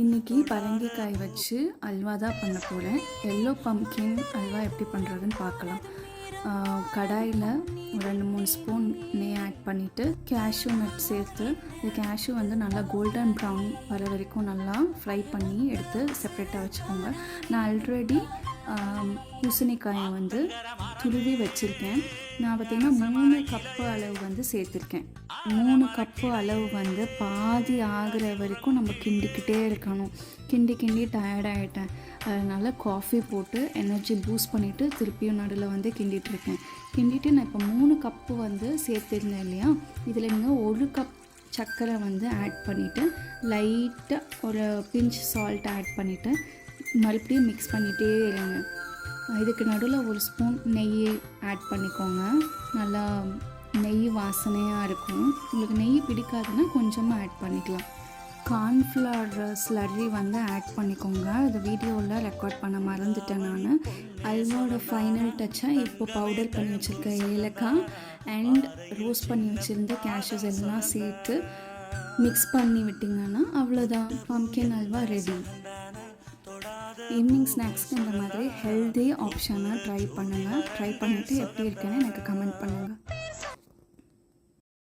இன்றைக்கி பரங்கிக்காய் வச்சு அல்வா தான் பண்ண போகிறேன் எல்லோ பம்கின் அல்வா எப்படி பண்ணுறதுன்னு பார்க்கலாம். கடாயில் ரெண்டு மூணு ஸ்பூன் நெய் ஆட் பண்ணிவிட்டு கேஷ்யூ நட் சேர்த்து இந்த கேஷ்யூ வந்து நல்லா கோல்டன் ப்ரௌன் வர வரைக்கும் நல்லா ஃப்ரை பண்ணி எடுத்து செப்பரேட்டாக வச்சுக்கோங்க. நான் ஆல்ரெடி பூசணிக்காயை வந்து துருவி வச்சுருக்கேன். நான் பார்த்திங்கன்னா மூணு கப்பு அளவு வந்து சேர்த்துருக்கேன். மூணு கப்பு அளவு வந்து பாதி ஆகிற வரைக்கும் நம்ம கிண்டிக்கிட்டே இருக்கணும். கிண்டி கிண்டி டயர்ட் ஆகிட்டேன் அதனால் காஃபி போட்டு எனர்ஜி பூஸ்ட் பண்ணிவிட்டு திருப்பியும் நடுவில் வந்து கிண்டிகிட்ருக்கேன் இருக்கேன் கிண்டிட்டு நான் இப்போ மூணு கப்பு வந்து சேர்த்துருந்தேன் இல்லையா? இதில் நீங்கள் ஒரு கப் சர்க்கரை வந்து ஆட் பண்ணிவிட்டு லைட்டாக ஒரு பிஞ்ச் சால்ட் ஆட் பண்ணிவிட்டு மறுபடியும் மிக்ஸ் பண்ணிகிட்டே இருங்க. இதுக்கு நடுவில் ஒரு ஸ்பூன் நெய் ஆட் பண்ணிக்கோங்க. நல்லா நெய் வாசனையாக இருக்கும். உங்களுக்கு நெய் பிடிக்காதுன்னா கொஞ்சமாக ஆட் பண்ணிக்கலாம். கார்ன்ஃப்ளவர் ஸ்லர்ரி வந்து ஆட் பண்ணிக்கோங்க. இது வீடியோவில் ரெக்கார்ட் பண்ண மறந்துட்டேன் நான். அல்வாவோட ஃபைனல் டச்சாக இப்போ பவுடர் பண்ணி வச்சுருக்க ஏலக்காய் அண்ட் ரோஸ்ட் பண்ணி வச்சுருந்த கேஷஸ் எல்லாம் சேர்த்து மிக்ஸ் பண்ணி விட்டிங்கன்னா அவ்வளோதான் பம்கின் அல்வா ரெடி ஈவினிங் ஸ்நாக்ஸ்க்கு இந்த மாதிரி ஹெல்தி ஆப்ஷனாக ட்ரை பண்ணுங்கள் ட்ரை பண்ணிவிட்டு எப்படி இருக்குன்னு எனக்கு கமெண்ட் பண்ணுங்கள்